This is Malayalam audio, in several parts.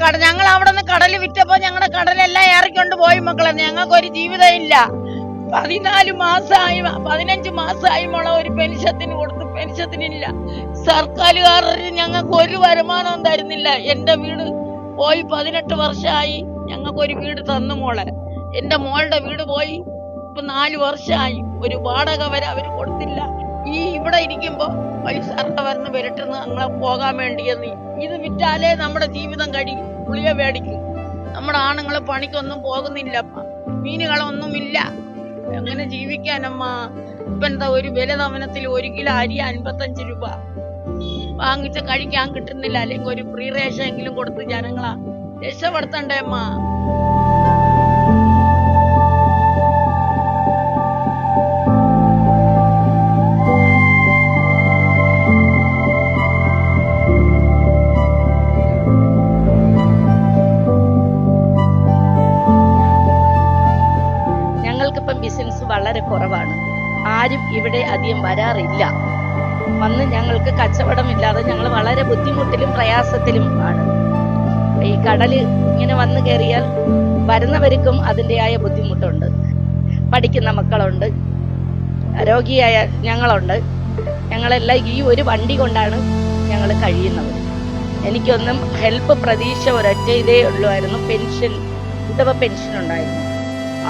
കട ഞങ്ങൾ അവിടെ നിന്ന് കടൽ വിറ്റപ്പോ ഞങ്ങളുടെ കടലെല്ലാം ഏറിക്കൊണ്ട് പോയി മക്കളെ. ഞങ്ങൾക്ക് ഒരു ജീവിതം ഇല്ല പതിനാല് മാസമായി പതിനഞ്ച് മാസമായി മോളെ ഒരു പെൻഷത്തിന് കൊടുത്ത് പെൻഷത്തിനില്ല. സർക്കാരുകാരർ ഞങ്ങൾക്ക് ഒരു വരുമാനവും തരുന്നില്ല. എന്റെ വീട് പോയി പതിനെട്ട് വർഷമായി ഞങ്ങൾക്ക് ഒരു വീട് തന്നു മോളെ. എന്റെ മോളുടെ വീട് പോയി ഇപ്പൊ നാല് വർഷമായി ഒരു വാടക വരെ അവർ കൊടുത്തില്ല. ഈ ഇവിടെ ഇരിക്കുമ്പോ പൈസ വരുന്ന വിരട്ടുന്ന അങ്ങനെ പോകാൻ വേണ്ടിയെന്ന് ഇത് വിറ്റാലേ നമ്മുടെ ജീവിതം കഴിയും പുളിയെ മേടിക്കും. നമ്മുടെ ആണുങ്ങൾ പണിക്കൊന്നും പോകുന്നില്ല മീനുകളൊന്നും ഇല്ല എങ്ങനെ ജീവിക്കാനമ്മ? എന്താ ഒരു വില തവനത്തിൽ ഒരു കിലോ അരി അൻപത്തഞ്ച് രൂപ. വാങ്ങിച്ച കഴിക്കാൻ കിട്ടുന്നില്ല. അല്ലെങ്കിൽ ഒരു ഫ്രീ റേഷൻ എങ്കിലും കൊടുത്ത് ജനങ്ങളാ. രക്ഷപ്പെടുത്തണ്ടേ അമ്മ? വളരെ കുറവാണ്. ആരും ഇവിടെ അധികം വരാറില്ല. വന്ന് ഞങ്ങൾക്ക് കച്ചവടമില്ലാതെ ഞങ്ങൾ വളരെ ബുദ്ധിമുട്ടിലും പ്രയാസത്തിലും ആണ്. ഈ കടൽ ഇങ്ങനെ വന്നു കയറിയാൽ വരുന്നവർക്കും അതിന്റെതായ ബുദ്ധിമുട്ടുണ്ട്. പഠിക്കുന്ന മക്കളുണ്ട്. രോഗിയായ ഞങ്ങളുണ്ട്. ഞങ്ങളെല്ലാം ഈ ഒരു വണ്ടി കൊണ്ടാണ് ഞങ്ങൾ കഴിയുന്നത്. എനിക്കൊന്നും ഹെൽപ്പ് പ്രതീക്ഷ ഒരൊറ്റ ഇതേ ഉള്ളുമായിരുന്നു പെൻഷൻ വിധവ പെൻഷൻ ഉണ്ടായിരുന്നു.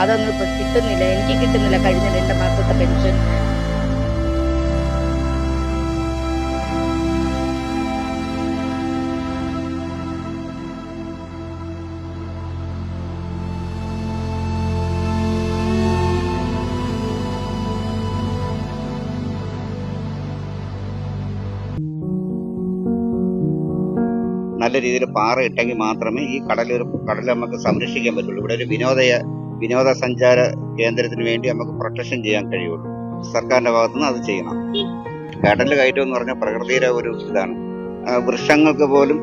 അതൊന്നും ഇപ്പൊ കിട്ടുന്നില്ല. എനിക്ക് കിട്ടുന്നില്ല കഴിഞ്ഞ രണ്ട് മാസത്തെ പെൻഷൻ നല്ല രീതിയിൽ പാറ ഇട്ടെങ്കിൽ മാത്രമേ ഈ കടലൊരു കടൽ നമുക്ക് സംരക്ഷിക്കാൻ പറ്റുള്ളൂ. ഇവിടെ ഒരു വിനോദ വിനോദസഞ്ചാര കേന്ദ്രത്തിന് വേണ്ടി നമുക്ക് പ്രൊട്ടക്ഷൻ ചെയ്യാൻ കഴിയുള്ളൂ. സർക്കാരിന്റെ ഭാഗത്തുനിന്ന് അത് ചെയ്യണം. കടൽ കയറ്റം എന്ന് പറഞ്ഞാൽ പ്രകൃതിയുടെ ഒരു ഇതാണ്. വൃക്ഷങ്ങൾക്ക് പോലും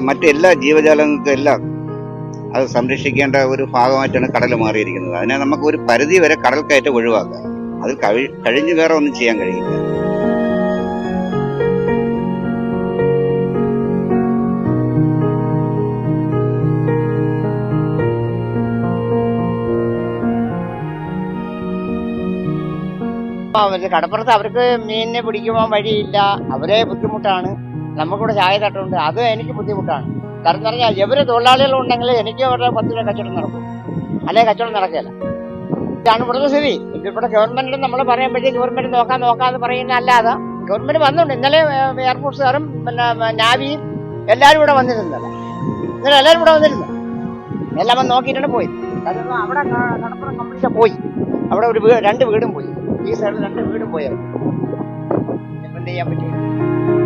മറ്റെല്ലാ ജീവജാലങ്ങൾക്കും എല്ലാം അത് സംരക്ഷിക്കേണ്ട ഒരു ഭാഗമായിട്ടാണ് കടൽ മാറിയിരിക്കുന്നത്. അതിനെ നമുക്ക് ഒരു പരിധി വരെ കടൽ കയറ്റം ഒഴിവാക്കാം. അത് കഴി- കഴിഞ്ഞ് വേറെ ഒന്നും ചെയ്യാൻ കഴിയില്ല. കടപ്പുറത്ത് അവർക്ക് മീനിനെ പിടിക്കുവാൻ വഴിയില്ല. അവരെ ബുദ്ധിമുട്ടാണ്. നമുക്കിവിടെ ചായ തട്ടുണ്ട്. അത് എനിക്ക് ബുദ്ധിമുട്ടാണ്. കാരണം പറഞ്ഞാൽ എവര് തൊഴിലാളികളുണ്ടെങ്കിൽ എനിക്ക് അവരുടെ പത്ത് രൂപ കച്ചവടം നടക്കും. അല്ലെ കച്ചവടം നടക്കില്ല ഇതാണ് ഇവിടുത്തെ സ്ഥിതി. ഇവിടെ ഗവൺമെന്റിന് നമ്മൾ പറയുമ്പോഴത്തേക്ക് ഗവൺമെന്റ് നോക്കാൻ നോക്കാന്ന് പറയുന്ന അല്ലാതെ ഗവൺമെന്റ് വന്നുണ്ട് ഇന്നലെ എയർഫോഴ്സുകാരും പിന്നെ നാവിയും എല്ലാവരും ഇവിടെ വന്നിരുന്നല്ലോ ഇന്നലെ എല്ലാവരും ഇവിടെ വന്നിരുന്നു. എല്ലാം വന്ന് നോക്കിയിട്ടാണ് പോയി അവിടെ കടപ്പുറം കംപ്ലീറ്റ് പോയി. അവിടെ ഒരു രണ്ട് വീടും പോയി. സൈഡിൽ രണ്ട് വീടും പോയത് ചെയ്യാൻ പറ്റും?